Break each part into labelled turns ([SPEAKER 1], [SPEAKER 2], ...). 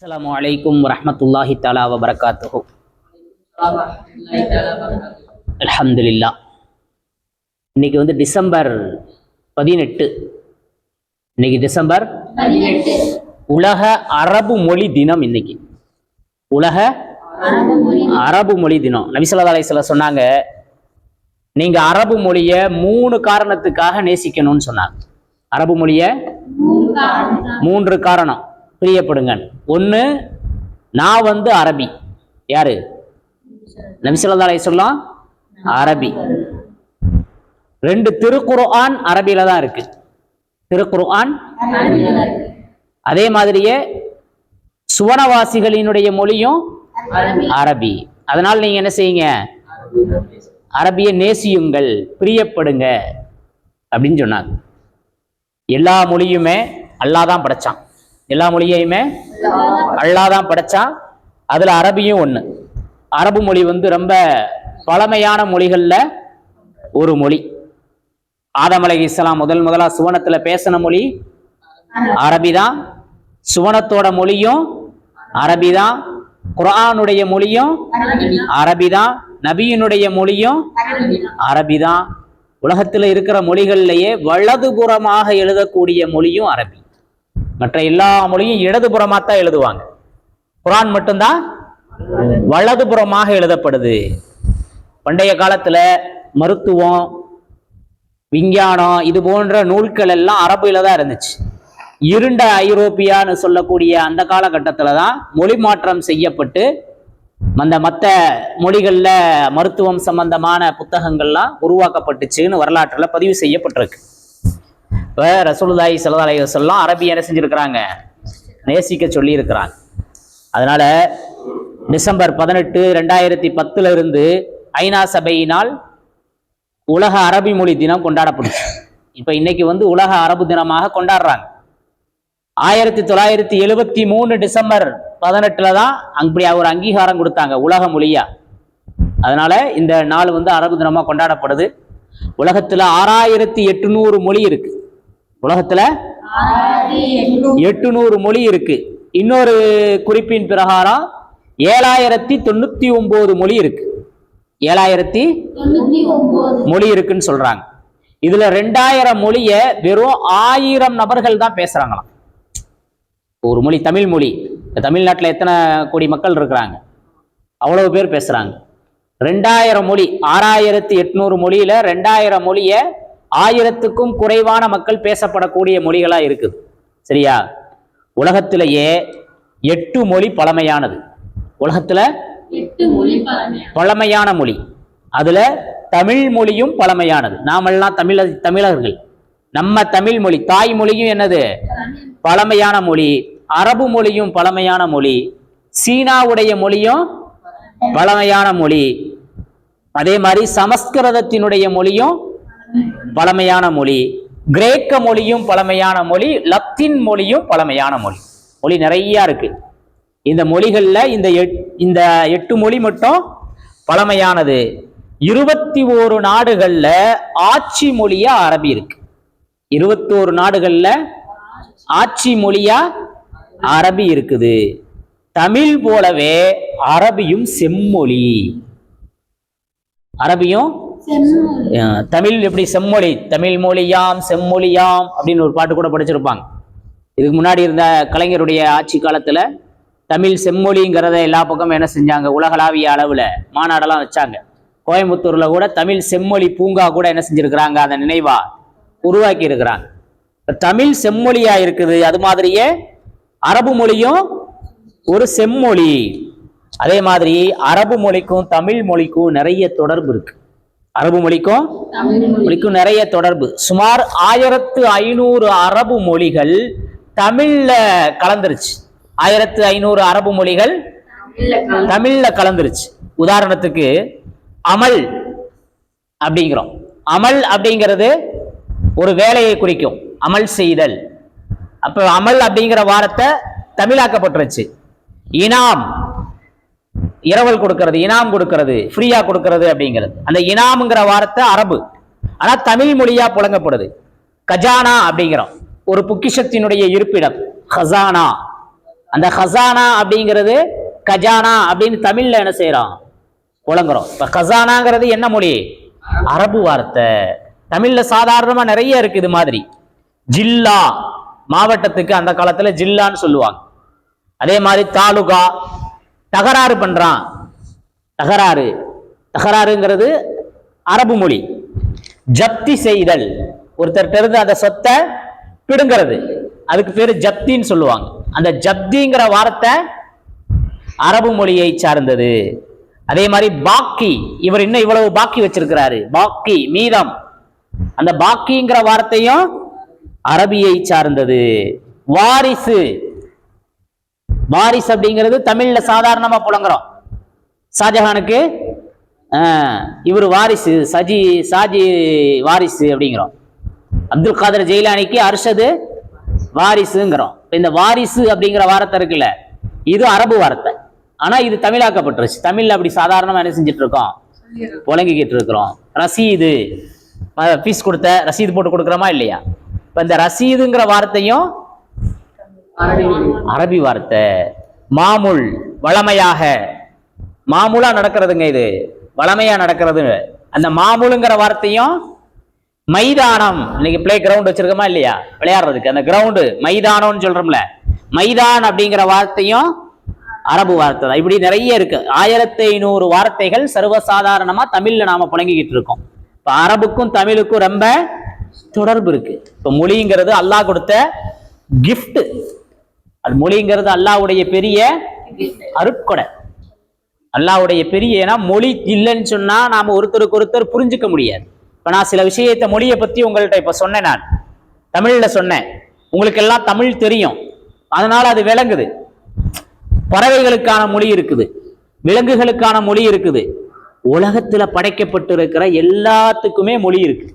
[SPEAKER 1] அஸ்ஸலாமு அலைக்கும் வரஹ்மத்துல்லாஹி தஆலா வ பரக்காத்துஹு அல்ஹம்துலில்லாஹ் இன்னைக்கு வந்து டிசம்பர் பதினெட்டு. இன்னைக்கு டிசம்பர் உலக அரபு மொழி தினம் இன்னைக்கு. உலக அரபு மொழி தினம். நபிசல்லா அலைஹிஸ்ஸலாம் சொன்னாங்க நீங்க அரபு மொழியை மூணு காரணத்துக்காக நேசிக்கணும்னு சொன்னாங்க. அரபு மொழியை மூன்று காரணம். பிரியப்படுங்க ஒன்று நான் வந்து அரபி. யாரு? நபிசல்லா அலைஹிஸ்ஸலாம் அரபி. ரெண்டு திருக்குர்ஆன் அரபியில தான் இருக்கு. திருக்குர்ஆன் அதே மாதிரியே சுவனவாசிகளினுடைய மொழியும் அரபி. அதனால் நீங்க என்ன செய்யுங்க? அரபியை நேசியுங்கள் பிரியப்படுங்க அப்படின்னு சொன்னாங்க. எல்லா மொழியுமே அல்லாஹ் தான் படைச்சான். எல்லா மொழியையுமே அல்லாதான் தான் படைச்சான் அதுல அரபியும் ஒண்ணு. அரபு மொழி வந்து ரொம்ப பழமையான மொழிகள்ல ஒரு மொழி. ஆதம் அலை இஸ்லாம் முதல் முதலா சுவனத்துல பேசின மொழி அரபி தான் சுவனத்தோட மொழியும் அரபி தான் மொழியும் அரபி தான் நபியினுடைய மொழியும் அரபி தான் உலகத்துல இருக்கிற மொழிகள்லயே வலதுபுறமாக எழுதக்கூடிய மொழியும் அரபி. மற்ற எல்லா மொழியும் இடதுபுறமாக தான் எழுதுவாங்க. குரான் மட்டும்தான் வலதுபுறமாக எழுதப்படுது. பண்டைய காலத்தில் மருத்துவம் விஞ்ஞானம் இது போன்ற நூல்கள் எல்லாம் அரபில தான் இருந்துச்சு. இருண்ட ஐரோப்பியான்னு சொல்லக்கூடிய அந்த காலகட்டத்தில் தான் மொழி மாற்றம் செய்யப்பட்டு அந்த மற்ற மொழிகளில் மருத்துவம் சம்பந்தமான புத்தகங்கள்லாம் உருவாக்கப்பட்டுச்சுன்னு வரலாற்றில் பதிவு செய்யப்பட்டிருக்கு. இப்போ ரசூலுல்லாஹி ஸல்லல்லாஹு அலைஹி வஸல்லம் அரபி என்ன செஞ்சுருக்கிறாங்க? நேசிக்க சொல்லியிருக்கிறாங்க. அதனால் டிசம்பர் பதினெட்டு ரெண்டாயிரத்தி பத்தில் இருந்து ஐநா சபையினால் உலக அரபி மொழி தினம் கொண்டாடப்படுச்சு. இப்போ இன்னைக்கு வந்து உலக அரபு தினமாக கொண்டாடுறாங்க. ஆயிரத்தி தொள்ளாயிரத்தி எழுபத்தி மூணு டிசம்பர் பதினெட்டில் தான் அப்படி ஒரு அங்கீகாரம் கொடுத்தாங்க உலக மொழியா. அதனால இந்த நாள் வந்து அரபு தினமாக கொண்டாடப்படுது. உலகத்தில் ஆறாயிரத்தி எட்டுநூறு மொழி இருக்கு. உலகத்துல எட்டுநூறு மொழி இருக்கு. இன்னொரு குறிப்பின் பிரகாரம் ஏழாயிரத்தி தொண்ணூத்தி ஒன்பது மொழி இருக்கு. ஏழாயிரத்தி மொழி இருக்குன்னு சொல்றாங்க. இதுல ரெண்டாயிரம் மொழிய வெறும் ஆயிரம் நபர்கள் தான் பேசுறாங்களாம். ஒரு மொழி தமிழ் மொழி. தமிழ்நாட்டில் தமிழ்நாட்டுல எத்தனை கோடி மக்கள் இருக்கிறாங்க? அவ்வளவு பேர் பேசுறாங்க. ரெண்டாயிரம் மொழி ஆறாயிரத்தி எட்நூறு மொழியில ரெண்டாயிரம் மொழிய ஆயிரத்துக்கும் குறைவான மக்கள் பேசப்படக்கூடிய மொழிகளா இருக்குது. சரியா? உலகத்திலேயே எட்டு மொழி பழமையானது. உலகத்துல பழமையான மொழி. அதுல தமிழ் மொழியும் பழமையானது. நாமெல்லாம் தமிழ தமிழர்கள். நம்ம தமிழ் மொழி தாய்மொழியும் என்னது? பழமையான மொழி. அரபு மொழியும் பழமையான மொழி. சீனாவுடைய மொழியும் பழமையான மொழி. அதே மாதிரி சமஸ்கிருதத்தினுடைய மொழியும் பழமையான மொழி கிரேக்க மொழியும் பழமையான மொழி லத்தீன் மொழியும் பழமையான மொழி. மொழி நிறைய இருக்கு. இந்த மொழிகளில் இந்த எட்- இந்த எட்டு மொழி மட்டும் பழமையானது. இருபத்தி ஓரு நாடுகளில் ஆட்சி மொழியா அரபி இருக்கு. இருபத்தோரு நாடுகளில் ஆட்சி மொழியா அரபி இருக்குது. தமிழ் போலவே அரபியும் செம்மொழி. அரபியும் தமிழ் எப்படி செம்மொழி? தமிழ் மொழியாம் செம்மொழியாம் அப்படின்னு ஒரு பாட்டு கூட படிச்சிருப்பாங்க. இதுக்கு முன்னாடி இருந்த கலைஞருடைய ஆட்சி காலத்துல தமிழ் செம்மொழிங்கிறத எல்லா பக்கமும் என்ன செஞ்சாங்க? உலகளாவிய அளவுல மாநாடெல்லாம் வச்சாங்க. கோயம்புத்தூர்ல கூட தமிழ் செம்மொழி பூங்கா கூட என்ன செஞ்சிருக்கிறாங்க? அதை நினைவா உருவாக்கி இருக்கிறாங்க தமிழ் செம்மொழியா இருக்குது. அது மாதிரியே அரபு மொழியும் ஒரு செம்மொழி. அதே மாதிரி அரபு மொழிக்கும் தமிழ் மொழிக்கும் நிறைய தொடர்பு இருக்கு. அரபு மொழிக்கும் மொழிக்கும் நிறைய தொடர்பு. சுமார் ஆயிரத்து ஐநூறு அரபு மொழிகள் தமிழ்ல கலந்துருச்சு. ஆயிரத்து ஐநூறு அரபு மொழிகள் தமிழ்ல கலந்துருச்சு. உதாரணத்துக்கு அமல் அப்படிங்கிறோம். அமல் அப்படிங்கிறது ஒரு வேலையை குறிக்கும். அமல் செய்தல். அப்ப அமல் அப்படிங்கிற வாரத்தை தமிழாக்கப்பட்டுருச்சு. இனாம் இரவல் கொடுக்கிறது இனாம் கொடுக்கிறது ஃப்ரீயாக கொடுக்கறது அப்படிங்கிறது. அந்த இனாம்ங்கிற வார்த்தை அரபு. ஆனால் தமிழ் மொழியாக புழங்கப்படுது. கஜானா அப்படிங்கிறோம். ஒரு பொக்கிஷத்தினுடைய இருப்பிடம் ஹசானா. அந்த ஹசானா அப்படிங்கிறது கஜானா அப்படின்னு தமிழில் என்ன செய்கிறோம் புழங்குறோம். இப்போ கசானாங்கிறது என்ன மொழி? அரபு வார்த்தை. தமிழில் சாதாரணமாக நிறைய இருக்கு இது மாதிரி. ஜில்லா. மாவட்டத்துக்கு அந்த காலத்தில் ஜில்லான்னு சொல்லுவாங்க. அதே மாதிரி தாலுகா தகராறு பண்றான். தகராறு. தகராறுங்கிறது அரபு மொழி. ஜப்தி செய்தல். ஒருத்தர்கிட்ட இருந்து அந்த சொத்தை பிடுங்கிறது. அதுக்கு பேர் ஜப்தின்னு சொல்லுவாங்க. அந்த ஜப்திங்கிற வார்த்தை அரபு மொழியை சார்ந்தது. அதே மாதிரி பாக்கி. இவர் இன்னும் இவ்வளவு பாக்கி வச்சிருக்கிறாரு. பாக்கி மீதம். அந்த பாக்கிங்கிற வார்த்தையும் அரபியை சார்ந்தது. வாரிசு. வாரிசு அப்படிங்கிறது தமிழ்ல சாதாரணமா புழங்குறோம் ஷாஜஹானுக்கு இவர் வாரிசு சஜி சாஜி வாரிசு அப்படிங்கிறோம். அப்துல் காதர் ஜெயிலானிக்கு அர்ஷது வாரிசுங்கிறோம். இந்த வாரிசு அப்படிங்கிற வார்த்தை இருக்குல்ல இது அரபு வார்த்தை. ஆனா இது தமிழாக்கப்பட்டுருச்சு. தமிழ்ல அப்படி சாதாரணமா என்ன செஞ்சுட்டு இருக்கோம் புழங்கிக்கிட்டு இருக்கிறோம். ரசீது ஃபீஸ் கொடுத்த ரசீது போட்டு கொடுக்குறோமா இல்லையா? இப்போ இந்த ரசீதுங்கிற வார்த்தையும் அரபி வார்த்தை. மாமுல் வளமையாக. மாமூலா நடக்கிறதுங்க இது. வளமையா நடக்கிறது. அந்த மாமூலுங்கிற வார்த்தையும் மைதானம். இன்னைக்கு பிளே கிரவுண்ட் வச்சிருக்கோமா இல்லையா? விளையாடுறதுக்கு. அந்த கிரவுண்டு மைதானம்னு சொல்றோம்ல. மைதான் அப்படிங்கிற வார்த்தையும் அரபு வார்த்தை தான். இப்படி நிறைய இருக்கு. ஆயிரத்தி ஐநூறு வார்த்தைகள் சர்வசாதாரணமா தமிழ்ல நாம புழங்கிக்கிட்டு இருக்கோம். இப்ப அரபுக்கும் தமிழுக்கும் ரொம்ப தொடர்பு இருக்கு. இப்ப மொழிங்கிறது அல்லாஹ் கொடுத்த கிஃப்ட் அது மொழிங்கிறது அல்லாவுடைய பெரிய அருட்கொடை. அல்லாஹ்வுடைய பெரிய ஏன்னா மொழி இல்லைன்னு சொன்னா நாம ஒருத்தருக்கு ஒருத்தர் புரிஞ்சுக்க முடியாது. இப்ப நான் சில விஷயத்த மொழியை பத்தி உங்கள்கிட்ட இப்ப சொன்னேன் நான். தமிழ்ல சொன்னேன். உங்களுக்கு எல்லாம் தமிழ் தெரியும். அதனால அது விளங்குது. பறவைகளுக்கான மொழி இருக்குது. விலங்குகளுக்கான மொழி இருக்குது. உலகத்துல படைக்கப்பட்டிருக்கிற எல்லாத்துக்குமே மொழி இருக்கு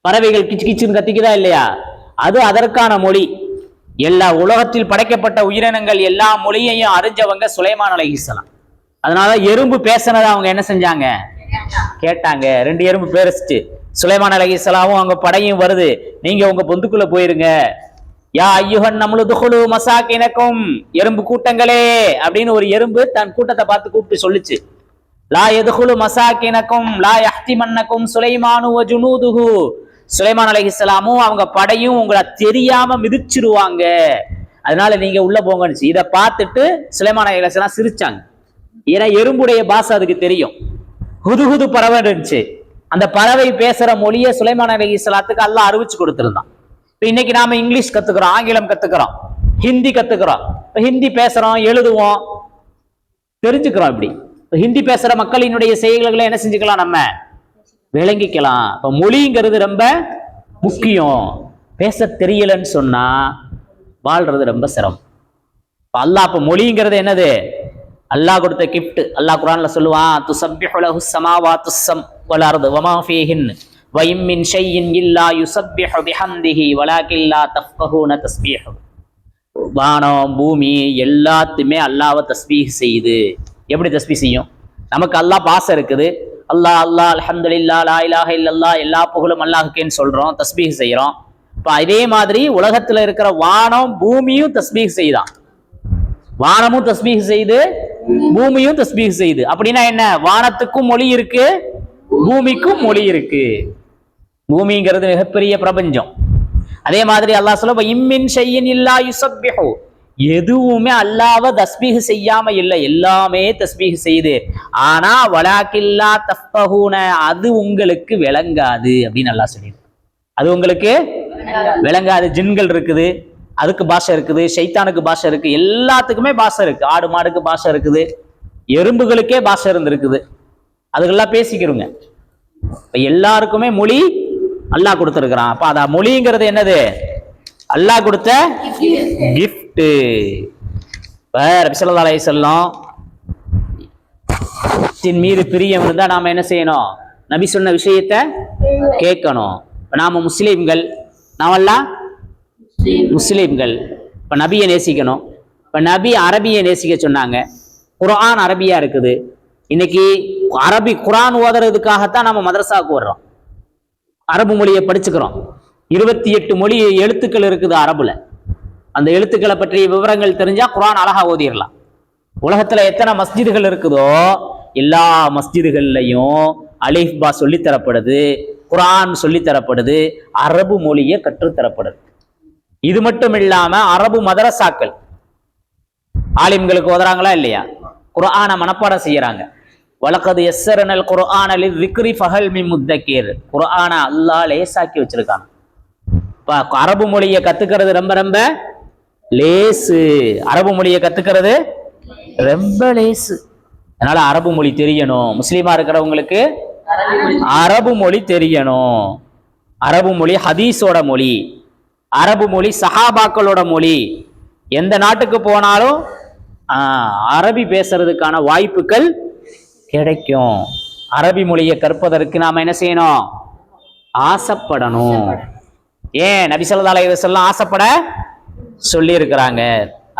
[SPEAKER 1] பறவைகள் கிச்சு கிச்சுன்னு கத்திக்குதா இல்லையா? அது அதற்கான மொழி. எல்லா உலகத்தில் படைக்கப்பட்ட உயிரினங்கள் எல்லா மொழியையும் அறிஞ்சவங்க சுலைமான் அலைஹிஸ்ஸலாம் அதனால எறும்பு பேசினதை அவங்க என்ன செஞ்சாங்க? கேட்டாங்க. ரெண்டு எறும்பு பேசிச்சு சுலைமான் அலைஹிஸ்ஸலாமும் அவங்க படையும் வருது. நீங்க உங்க பொந்துக்குள்ள போயிருங்க. யா ஐயுகன் நம்மளு மசாக் மசாக்கினக்கும் எறும்பு கூட்டங்களே அப்படின்னு ஒரு எறும்பு தன் கூட்டத்தை பார்த்து கூப்பிட்டு சொல்லுச்சு. லா எதுகுலு மசாக்கினக்கும் லா யஹ்திமன்னக்கும் சுலைமானு வ ஜுனூதுஹு சுலைமான் அலைஹிஸ்ஸலாமும் அவங்க படையும் உங்களை தெரியாம மிதிச்சிருவாங்க. அதனால நீங்க உள்ள போங்கன்னு இதை பார்த்துட்டு சுலைமான் அலைஹிஸ்ஸலாம் சிரிச்சாங்க. ஏன்னா எறும்புடைய பாசை அதுக்கு தெரியும். குதுகுது பறவை இருந்துச்சு. அந்த பறவை பேசுற மொழியை சுலைமான் அலைஹிஸ்ஸலாத்துக்கு எல்லாம் அறிவிச்சு கொடுத்துருந்தான். இப்போ இன்னைக்கு நாம இங்கிலீஷ் கத்துக்கிறோம் ஆங்கிலம் கத்துக்கிறோம் ஹிந்தி கத்துக்கிறோம். இப்போ ஹிந்தி பேசுறோம் எழுதுவோம். தெரிஞ்சுக்கிறோம் இப்படி. ஹிந்தி பேசுற மக்களினுடைய செயல்களை என்ன செஞ்சுக்கலாம் நம்ம? விளங்கிக்கலாம். இப்ப மொழிங்கிறது ரொம்ப முக்கியம். பேச தெரியலன்னு சொன்னா வாழ்றது ரொம்ப சிரமம். இப்ப அல்லாஹ் இப்ப மொழிங்கிறது என்னது? அல்லாஹ் கொடுத்த கிஃப்ட் அல்லாஹ் குரான்ல சொல்லுவான் துசப்பிஹு சமாவா ஸமாவாத்து ஸம் வல் அர்து வமா ஃபீஹின் வயம் மின் ஷையின் இல்லா யுஸப்பிஹு பிஹம்திஹி வலாக்கின் லா தஸ்பீஹு. வானம் பூமி எல்லாத்துமே அல்லாவை தஸ்பீஹ் செய்யுது. எப்படி தஸ்பீ செய்யும்? நமக்கு அல்லாஹ் பாசம் இருக்குது. அல்லாஹ் அல்லாஹ் அலமதுல்லா லாயிலாக இல்லல்லா எல்லா புகழும் அல்லாஹுக்கேன்னு சொல்றோம் தஸ்பீக் செய்யறோம் இப்போ இதே மாதிரி உலகத்துல இருக்கிற வானம் பூமியும் தஸ்பீக் செய்தான். வானமும் தஸ்பீக் செய்து பூமியும் தஸ்பீக் செய்து. அப்படின்னா என்ன? வானத்துக்கும் மொழி இருக்கு பூமிக்கும் மொழி இருக்கு. பூமிங்கிறது மிகப்பெரிய பிரபஞ்சம். அதே மாதிரி அல்லாஹ் சொல்ல இம்மின் ஷையின் இல்லா யுசப்பிஹோ. எதுவுமே அல்லாவ தஸ்மீக செய்யாம இல்லை. எல்லாமே தஸ்மீக செய்யுது ஆனா வலாக்கில்லா தஃபஹூன அது உங்களுக்கு விளங்காது அப்படின்னு நல்லா சொல்லிடு அது உங்களுக்கு விளங்காது. ஜின்கள் இருக்குது அதுக்கு பாஷை இருக்குது ஷைத்தானுக்கு பாஷை இருக்கு எல்லாத்துக்குமே பாஷை இருக்கு. ஆடு மாடுக்கு பாஷை இருக்குது எறும்புகளுக்கே பாஷை இருந்திருக்குது. அதுக்கெல்லாம் பேசிக்கிறோங்க இப்ப எல்லாருக்குமே மொழி அல்லாஹ் கொடுத்துருக்குறான். அப்ப அத மொழிங்கிறது என்னது? அல்லாஹ் கொடுத்த கிஃப்ட் ரபிசல்லா அலை செல்லம் தின் மீது பிரியம் இருந்தா நாம என்ன செய்யணும்? நபி சொன்ன விஷயத்த கேட்கணும். இப்ப நாம முஸ்லீம்கள் நாமெல்லாம் முஸ்லீம்கள். இப்ப நபியை நேசிக்கணும். இப்ப நபி அரபியை நேசிக்க சொன்னாங்க. குர்ஆன் அரபியா இருக்குது. இன்னைக்கு அரபி குர்ஆன் ஓதுறதுக்காகத்தான் நம்ம மதரசாவுக்கு வர்றோம். அரபு மொழியை படிச்சுக்கிறோம். இருபத்தி எட்டு மொழி எழுத்துக்கள் இருக்குது அரபுல. அந்த எழுத்துக்களை பற்றிய விவரங்கள் தெரிஞ்சா குரான் அழகா ஓதிடலாம் உலகத்துல எத்தனை மஸ்ஜிதுகள் இருக்குதோ எல்லா மஸ்ஜிதுகள்லையும் அலிஃபா சொல்லித்தரப்படுது குரான் சொல்லித்தரப்படுது சொல்லித் தரப்படுது அரபு மொழியை கற்றுத்தரப்படுது இது மட்டும் இல்லாம அரபு மதரசாக்கள் ஆலிம்களுக்கு ஓதுறாங்களா இல்லையா? குரானை மனப்பாடம் செய்யறாங்க. வழக்கது எஸ்ஸரனல் குர்ஆனலி விக்ரி ஃபஹல் மி முத்தக்கீர். குர்ஆனை அல்லாஹ் லேசாக்கி வச்சிருக்காங்க அரபு மொழியை கத்துக்கிறது ரொம்ப ரொம்ப லேசு. அரபு மொழியை கத்துக்கிறது ரொம்ப லேசு. அதனால அரபு மொழி தெரியணும். முஸ்லீமா இருக்கிறவங்களுக்கு அரபு மொழி தெரியணும். அரபு மொழி ஹதீஸோட மொழி. அரபு மொழி சஹாபாக்களோட மொழி. எந்த நாட்டுக்கு போனாலும் அரபி பேசுறதுக்கான வாய்ப்புகள் கிடைக்கும். அரபி மொழியை கற்பதற்கு நாம என்ன செய்யணும்? ஆசைப்படணும். ஏன் நபி ஸல்லல்லாஹு அலைஹி வஸல்லம் ஆசைப்பட சொல்லி இருக்கிறாங்க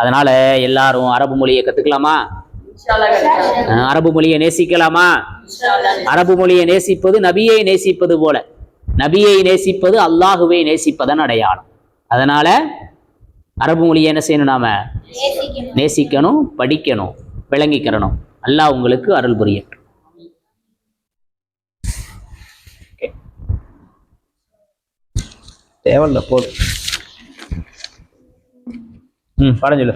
[SPEAKER 1] அதனால எல்லாரும் அரபு மொழியை கத்துக்கலாமா? அரபு மொழியை நேசிக்கலாமா? அரபு மொழியை நேசிப்பது நபியை நேசிப்பது போல. நபியை நேசிப்பது அல்லாஹுவை நேசிப்பதன் அடையாளம். அதனால அரபு மொழியை என்ன செய்யணும் நாம? நேசிக்கணும். படிக்கணும் விளங்கிக்கிறணும் அல்லாஹ் உங்களுக்கு அருள் புரியட்டும். தேவையில்ல போதும். ம் பாடம் சொல்லு.